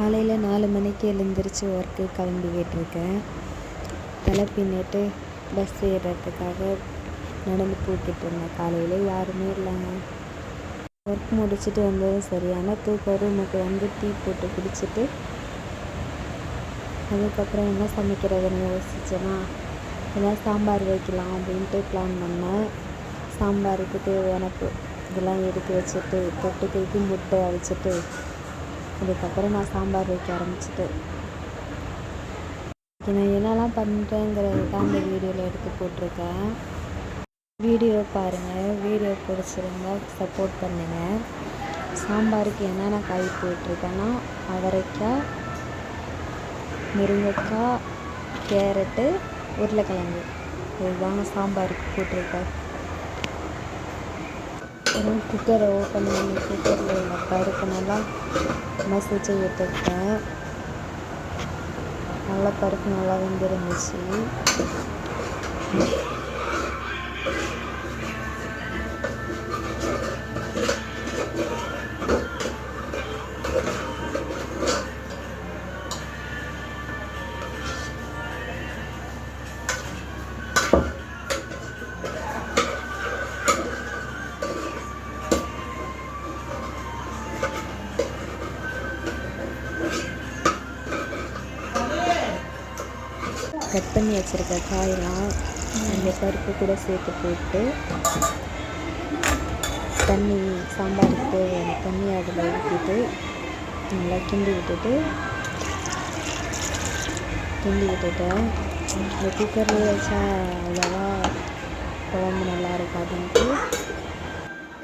காலையில் நாலு மணிக்கு எழுந்திரிச்சு ஒர்க்கு கிளம்பிக்கிட்டு இருக்கேன் தலை பின்னிட்டு பஸ் ஏறுறதுக்காக நடந்து போய்கிட்டு இருந்தேன். காலையில் யாருமே இல்லைங்க ஒர்க் முடிச்சுட்டு வந்ததும் சரியான தூக்கம். ரூமுக்கு வந்து டீ போட்டு குடிச்சிட்டு அதுக்கப்புறம் என்ன சமைக்கிறதுன்னு யோசிச்சேன்னா எல்லாம் சாம்பார் வைக்கலாம் அப்படின்ட்டு பிளான் பண்ணேன். சாம்பாருக்கு தேவையான இதெல்லாம் எடுத்து வச்சுட்டு தொட்டுக்கைக்கு முட்டை அடிச்சிட்டு அதுக்கப்புறம் நான் சாம்பார் வைக்க ஆரம்பிச்சிட்டு. நான் என்னெல்லாம் பண்ணுறேங்கிறது தான் இந்த வீடியோவில் எடுத்து போட்டிருக்கேன். வீடியோ பாருங்கள் வீடியோ பிடிச்சிருந்தா சப்போர்ட் பண்ணுங்கள் சாம்பாருக்கு என்னென்ன காய் போட்டிருக்கேன்னா அவரைக்காய் முருங்கைக்காய் கேரட்டு உருளைக்கிழங்கு. இதுதாங்க சாம்பாருக்கு போட்டிருக்கேன். அப்புறம் குக்கரை ஓப்பன் பண்ணி குக்கரில் எங்கள் பருப்பு நல்லா மசிச்சு விட்டுருக்கேன் நல்லா பருப்பு நல்லா வெந்திருந்துச்சு. கட் பண்ணி வச்சுருக்க காயெல்லாம் அந்த பருப்பு கூட சேர்த்து போட்டு தண்ணி சாம்பாருக்கு தேவையான தண்ணி அதில் ஊற்றிட்டு நல்லா கிண்டி விட்டுட்டு கிண்டி விட்டுட்டேன் இந்த குக்கரில் வச்சா அவ்வளோவா குழம்பு நல்லா இருக்காதுன்ட்டு.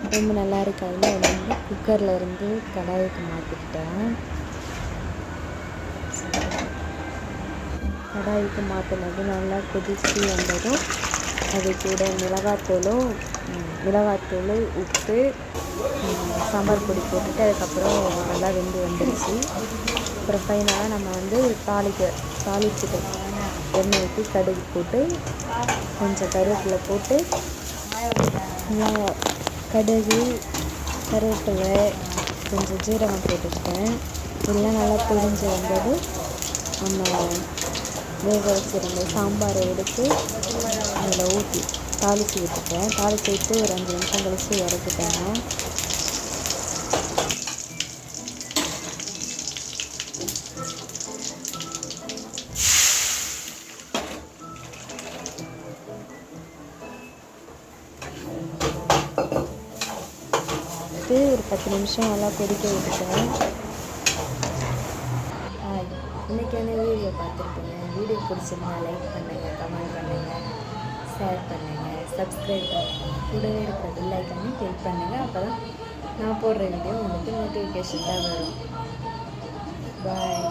குழம்பு நல்லா இருக்காதுன்னு அதை வந்து குக்கரில் இருந்து கடாய்க்கு மாற்றிக்கிட்டேன் கடாய்க்கு மாற்றினது நல்லா கொதிச்சு வந்ததும் அது கூட மிளகாத்தூளும் மிளகாத்தூள் உப்பு சாம்பார் பொடி போட்டுட்டு அதுக்கப்புறம் நல்லா வெந்து வந்துடுச்சு அப்புறம் ஃபைனலாக நம்ம வந்து தாளிக்க தாளிச்சுட்டு எண்ணெய் ஊற்றி கடுகு போட்டு கொஞ்சம் கருவேப்பிலை போட்டு நல்லா கடுகு கருவேப்பிலை கொஞ்சம் ஜீரகம் போட்டுக்கிட்டேன். எல்லாம் நல்லா பொழிஞ்சு வந்தது நம்ம வேக வச்சுருந்த சாம்பாரை எடுத்து அதில் ஊற்றி தாளித்து விட்டுட்டேன். தாளித்து விட்டு ஒரு அஞ்சு நிமிஷம் கழிச்சு இறக்கிட்டேங்க ஒரு பத்து நிமிஷம் நல்லா கொதிக்க விட்டுட்டேன். வீடியோ பார்த்துருப்பீங்க வீடியோ பிடிச்சிருந்தா லைக் பண்ணுங்கள் கமெண்ட் பண்ணுங்கள் ஷேர் பண்ணுங்கள் சப்ஸ்கிரைப் பண்ணுங்கள் கூடவே இருக்கிற பில் ஐக்கானே கிளிக் பண்ணுங்கள் அப்போ தான் நான் போடுற வீடியோ உங்களுக்கு நோட்டிஃபிகேஷன் தான் வரும். பாய்